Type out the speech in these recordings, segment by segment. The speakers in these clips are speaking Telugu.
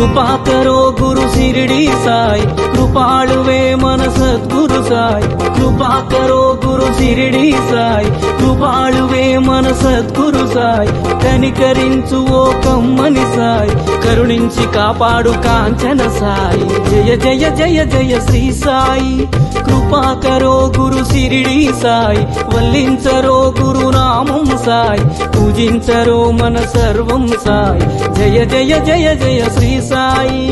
కృపాకరో గురు సిరిడి సాయి. కృపాళువే మన సద్గురు సాయి. కృపాకరో గురు సిరిడి సాయి. కృపాళువే మన సద్గురు సాయి. కనికరించు ఓ కమ్మని సాయి. కరుణించి కాపాడు కాంచన సాయి. జయ జయ జయ జయ శ్రీ సాయి. కృపాకరో గురు సిరిడి సాయి. వల్లించరో గురు నామం సాయి. పూజించరో మన సర్వం సాయి. జయ జయ జయ జయ శ్రీ సాయి.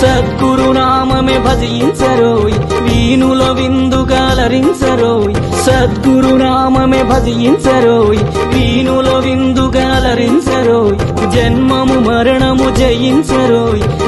సద్గురు నామమే భజించరోయ్ వీణుల విందు సద్గురు నామమే భజించరోయ్. వీణుల విందుగాలరించరోయ్. జన్మము మరణము జయించరోయ్.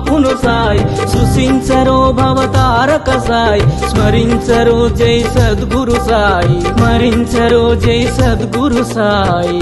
బాపును సాయి సృశించరో భవతారక సాయి స్మరించరో జై సద్గురు సాయి స్మరించరో జై సద్గురు సాయి.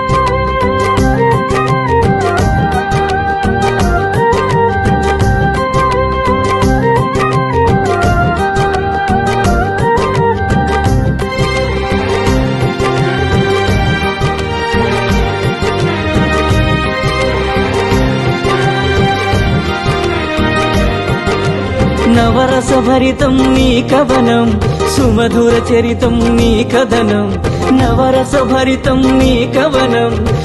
హరితం నీ కవనం సుమధుర చరితం నీ కథనం నవరస భరితం నీ కవనం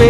away.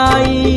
आई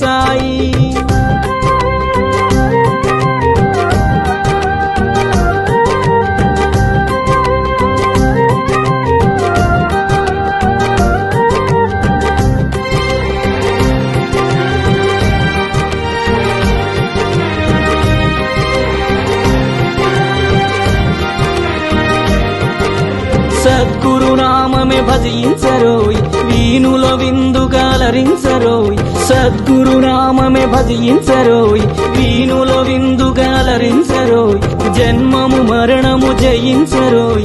సాయి సద్గురునామమే భజించరోయ్. వీణుల విందుగాలరించరోయ్ సద్గురు నామమే భజించరోయ్. వీణుల విందుగాలరించరోయ్ జన్మము మరణము జయించరోయ్.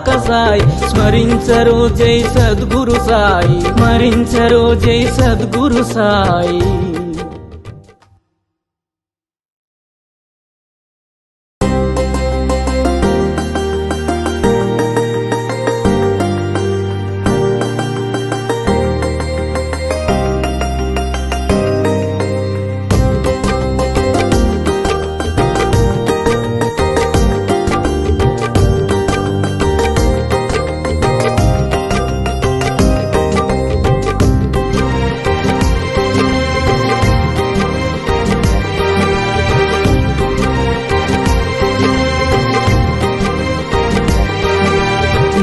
కాక సాయి స్మరించరు జై సద్గురు సాయి. స్మరించరు జై సద్గురు సాయి.